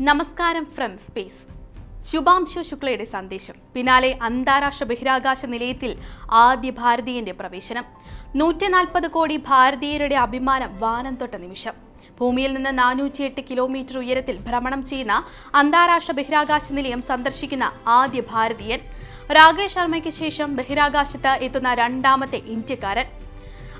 നമസ്കാരം from space Shubhanshu ശുക്ലയുടെ സന്ദേശം. പിന്നാലെ അന്താരാഷ്ട്ര ബഹിരാകാശ നിലയത്തിൽ ആദ്യ ഭാരതീയന്റെ പ്രവേശനം. നൂറ്റി നാൽപ്പത് കോടി ഭാരതീയരുടെ അഭിമാനം വാനം തൊട്ട നിമിഷം. ഭൂമിയിൽ നിന്ന് നാനൂറ്റിയെട്ട് കിലോമീറ്റർ ഉയരത്തിൽ ഭ്രമണം ചെയ്യുന്ന അന്താരാഷ്ട്ര ബഹിരാകാശ നിലയം സന്ദർശിക്കുന്ന ആദ്യ ഭാരതീയൻ. രാകേഷ് ശർമ്മയ്ക്ക് ശേഷം ബഹിരാകാശത്ത് എത്തുന്ന രണ്ടാമത്തെ ഇന്ത്യക്കാരൻ.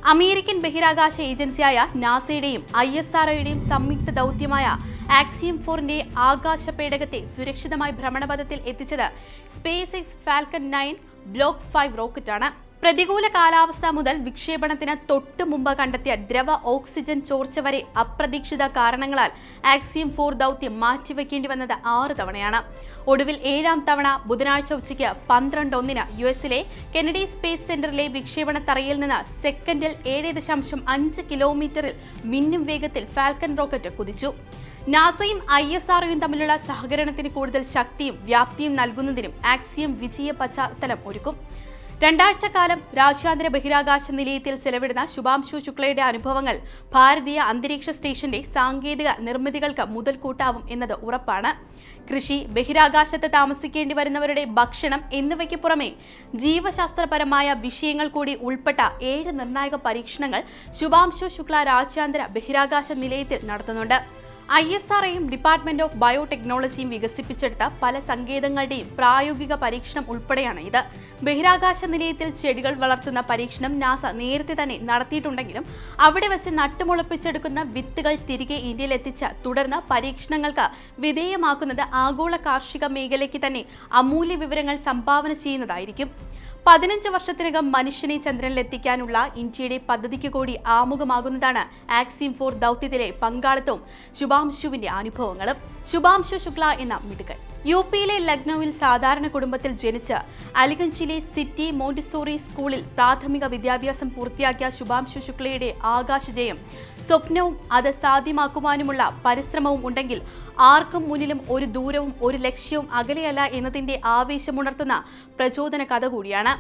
അമേരിക്കൻ ബഹിരാകാശ ഏജൻസിയായ നാസയുടെയും ഐ എസ് ആർഒയുടെയും സംയുക്ത ദൗത്യമായ ആക്സിയം ഫോറിന്റെ ആകാശ പേടകത്തെ സുരക്ഷിതമായി ഭ്രമണപഥത്തിൽ എത്തിച്ചത് SpaceX Falcon nine block five റോക്കറ്റാണ് പ്രതികൂല കാലാവസ്ഥ മുതൽ വിക്ഷേപണത്തിന് തൊട്ടു മുമ്പ് കണ്ടെത്തിയ ദ്രവ ഓക്സിജൻ ചോർച്ച വരെ അപ്രതീക്ഷിത കാരണങ്ങളാൽ ആക്സിയം ഫോർ ദൗത്യം മാറ്റിവെക്കേണ്ടി വന്നത് ആറ് തവണയാണ്. ഒടുവിൽ ഏഴാം തവണ ബുധനാഴ്ച ഉച്ചയ്ക്ക് പന്ത്രണ്ട് ഒന്നിന് യു എസിലെ കെനഡി സ്പേസ് സെന്ററിലെ വിക്ഷേപണ തറയിൽ നിന്ന് സെക്കൻഡിൽ ഏഴ് ദശാംശം അഞ്ച് കിലോമീറ്ററിൽ മിന്നും വേഗത്തിൽ ഫാൽക്കൺ റോക്കറ്റ് കുതിച്ചു. നാസയും ഐ എസ് ആർഒയും തമ്മിലുള്ള സഹകരണത്തിന് കൂടുതൽ ശക്തിയും വ്യാപ്തിയും നൽകുന്നതിനും ആക്സിയം വിജയ പശ്ചാത്തലം ഒരുക്കും. രണ്ടാഴ്ച കാലം രാജ്യാന്തര ബഹിരാകാശ നിലയത്തിൽ ചെലവിടുന്ന ശുഭാംശു ശുക്ലയുടെ അനുഭവങ്ങൾ ഭാരതീയ അന്തരീക്ഷ സ്റ്റേഷന്റെ സാങ്കേതിക നിർമ്മിതികൾക്ക് മുതൽക്കൂട്ടാവും എന്നത് ഉറപ്പാണ്. കൃഷി ബഹിരാകാശത്ത് താമസിക്കേണ്ടി വരുന്നവരുടെ ഭക്ഷണം എന്നിവയ്ക്ക് പുറമെ ജീവശാസ്ത്രപരമായ വിഷയങ്ങൾ കൂടി ഉൾപ്പെട്ട ഏഴ് നിർണായക പരീക്ഷണങ്ങൾ ശുഭാംശു ശുക്ല രാജ്യാന്തര ബഹിരാകാശ നിലയത്തിൽ നടത്തുന്നുണ്ട്. ഐ എസ് ആർഐയും ഡിപ്പാർട്ട്മെന്റ് ഓഫ് ബയോടെക്നോളജിയും വികസിപ്പിച്ചെടുത്ത പല സങ്കേതങ്ങളുടെയും പ്രായോഗിക പരീക്ഷണം ഉൾപ്പെടെയാണ് ഇത്. ബഹിരാകാശ നിലയത്തിൽ ചെടികൾ വളർത്തുന്ന പരീക്ഷണം നാസ നേരത്തെ തന്നെ നടത്തിയിട്ടുണ്ടെങ്കിലും അവിടെ വെച്ച് നട്ടുമുളപ്പിച്ചെടുക്കുന്ന വിത്തുകൾ തിരികെ ഇന്ത്യയിൽ എത്തിച്ച് തുടർന്ന് പരീക്ഷണങ്ങൾക്ക് വിധേയമാക്കുന്നത് ആഗോള കാർഷിക മേഖലയ്ക്ക് തന്നെ അമൂല്യ വിവരങ്ങൾ സംഭാവന ചെയ്യുന്നതായിരിക്കും. പതിനഞ്ച് വർഷത്തിനകം മനുഷ്യനെ ചന്ദ്രനിൽ എത്തിക്കാനുള്ള ഇന്ത്യയുടെ പദ്ധതിക്ക് കൂടി ആമുഖമാകുന്നതാണ് ആക്സിം ഫോർ ദൗത്യത്തിലെ പങ്കാളിത്തവും. ശുഭാംശുവിന്റെ അനുഭവങ്ങളും. ശുഭാംശു ശുക്ല എന്ന മിടുക്കൻ. യു പിയിലെ ലക്നൌവിൽ സാധാരണ കുടുംബത്തിൽ ജനിച്ച് അലിഗഞ്ചിലെ സിറ്റി മോണ്ടിസോറി സ്കൂളിൽ പ്രാഥമിക വിദ്യാഭ്യാസം പൂർത്തിയാക്കിയ ശുഭാംശു ശുക്ലയുടെ ആകാശജയം സ്വപ്നവും അത് സാധ്യമാക്കുവാനുമുള്ള പരിശ്രമവും ഉണ്ടെങ്കിൽ ആർക്കും മുന്നിലും ഒരു ദൂരവും ഒരു ലക്ഷ്യവും അകലെയല്ല എന്നതിന്റെ ആവേശമുണർത്തുന്ന പ്രചോദന കഥ കൂടിയാണ്.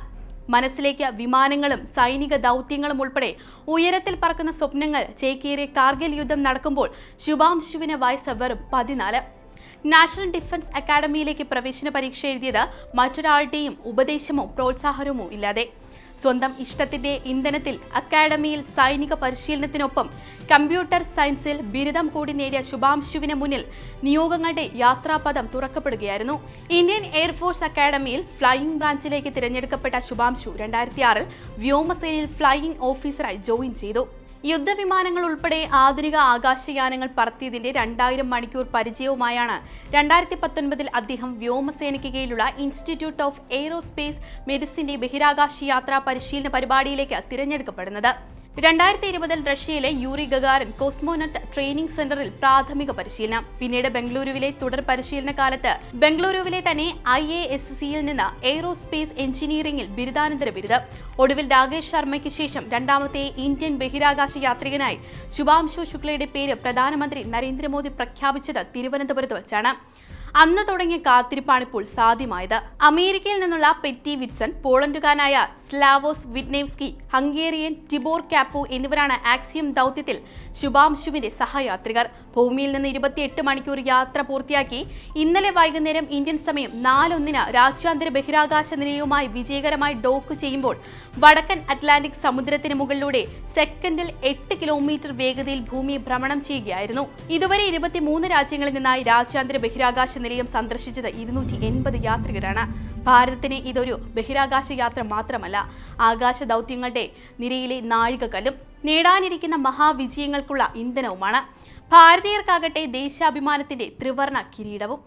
മനസ്സിലേക്ക് വിമാനങ്ങളും സൈനിക ദൗത്യങ്ങളും ഉൾപ്പെടെ ഉയരത്തിൽ പറക്കുന്ന സ്വപ്നങ്ങൾ ചേക്കേറിയ കാർഗിൽ യുദ്ധം നടക്കുമ്പോൾ ശുഭാംശുവിന് വയസ്സ് വെറും പതിനാല്. നാഷണൽ ഡിഫൻസ് അക്കാദമിയിലേക്ക് പ്രവേശന പരീക്ഷ എഴുതിയത് മറ്റൊരാളുടെയും ഉപദേശമോ പ്രോത്സാഹനമോ ഇല്ലാതെ. സ്വന്തം ഇഷ്ടത്തിന്റെ ഇന്ധനത്തിൽ അക്കാദമിയിൽ സൈനിക പരിശീലനത്തിനൊപ്പം കമ്പ്യൂട്ടർ സയൻസിൽ ബിരുദം കൂടി നേടിയ ശുഭാംശുവിന് മുന്നിൽ നിയോഗങ്ങളുടെ യാത്രാപഥം തുറക്കപ്പെടുകയായിരുന്നു. ഇന്ത്യൻ എയർഫോഴ്സ് അക്കാദമിയിൽ ഫ്ലൈയിംഗ് ബ്രാഞ്ചിലേക്ക് തിരഞ്ഞെടുക്കപ്പെട്ട ശുഭാംശു രണ്ടായിരത്തി ആറിൽ വ്യോമസേനയിൽ ഫ്ലൈയിംഗ് ഓഫീസറായി ജോയിൻ ചെയ്തു. യുദ്ധവിമാനങ്ങൾ ഉൾപ്പെടെ ആധുനിക ആകാശയാനങ്ങൾ പറത്തിയതിന്റെ രണ്ടായിരം മണിക്കൂർ പരിചയവുമായാണ് രണ്ടായിരത്തി പത്തൊൻപതിൽ അദ്ദേഹം വ്യോമസേനയ്ക്ക് കീഴിലുള്ള ഇൻസ്റ്റിറ്റ്യൂട്ട് ഓഫ് എയ്റോസ്പേസ് മെഡിസിന്റെ ബഹിരാകാശ യാത്രാ പരിശീലന പരിപാടിയിലേക്ക് തിരഞ്ഞെടുക്കപ്പെടുന്നത്. രണ്ടായിരത്തി ഇരുപതിൽ റഷ്യയിലെ യൂറി ഗഗാരൻ കോസ്മോനട്ട് ട്രെയിനിംഗ് സെന്ററിൽ പ്രാഥമിക പരിശീലനം. പിന്നീട് ബംഗളൂരുവിലെ തുടർ പരിശീലന കാലത്ത് ബംഗളൂരുവിലെ തന്നെ ഐ എ എസ് സിയിൽ നിന്ന് എയ്റോസ്പേസ് എഞ്ചിനീയറിംഗിൽ ബിരുദാനന്തര ബിരുദം. ഒടുവിൽ രാകേഷ് ശർമ്മയ്ക്ക് ശേഷം രണ്ടാമത്തെ ഇന്ത്യൻ ബഹിരാകാശ യാത്രികനായി ശുഭാംശു ശുക്ലയുടെ പേര് പ്രധാനമന്ത്രി നരേന്ദ്രമോദി പ്രഖ്യാപിച്ചത് തിരുവനന്തപുരത്ത് വെച്ചാണ്. അന്ന് തുടങ്ങിയ കാത്തിരിപ്പാണിപ്പോൾ സാധ്യമായത്. അമേരിക്കയിൽ നിന്നുള്ള പെറ്റി Whitson പോളണ്ടുകാരനായ Slawosz Wisniewski Hungarian Tibor Kapu എന്നിവരാണ് ആക്സിയം ദൗത്യത്തിൽ ശുഭാംശുവിന്റെ സഹയാത്രികർ. ഭൂമിയിൽ നിന്ന് ഇരുപത്തിയെട്ട് മണിക്കൂർ യാത്ര പൂർത്തിയാക്കി ഇന്നലെ വൈകുന്നേരം ഇന്ത്യൻ സമയം നാലൊന്നിന് രാജ്യാന്തര ബഹിരാകാശ നിലയവുമായി വിജയകരമായി ഡോക്ക് ചെയ്യുമ്പോൾ വടക്കൻ അറ്റ്ലാന്റിക് സമുദ്രത്തിന് മുകളിലൂടെ സെക്കൻഡിൽ എട്ട് കിലോമീറ്റർ വേഗതയിൽ ഭൂമി ഭ്രമണം ചെയ്യുകയായിരുന്നു. ഇതുവരെ ഇരുപത്തിമൂന്ന് രാജ്യങ്ങളിൽ നിന്നായി രാജ്യാന്തര ബഹിരാകാശ നിലയം സന്ദർശിച്ചത് ഇരുന്നൂറ്റി എൺപത് യാത്രികരാണ്. ഭാരതത്തിന് ഇതൊരു ബഹിരാകാശ യാത്ര മാത്രമല്ല ആകാശ ദൗത്യങ്ങളുടെ നിരയിലെ നാഴികകലും നേടാനിരിക്കുന്ന മഹാവിജയങ്ങൾക്കുള്ള ഇന്ധനവുമാണ്. ഭാരതീയർക്കാകട്ടെ ദേശാഭിമാനത്തിന്റെ ത്രിവർണ കിരീടവും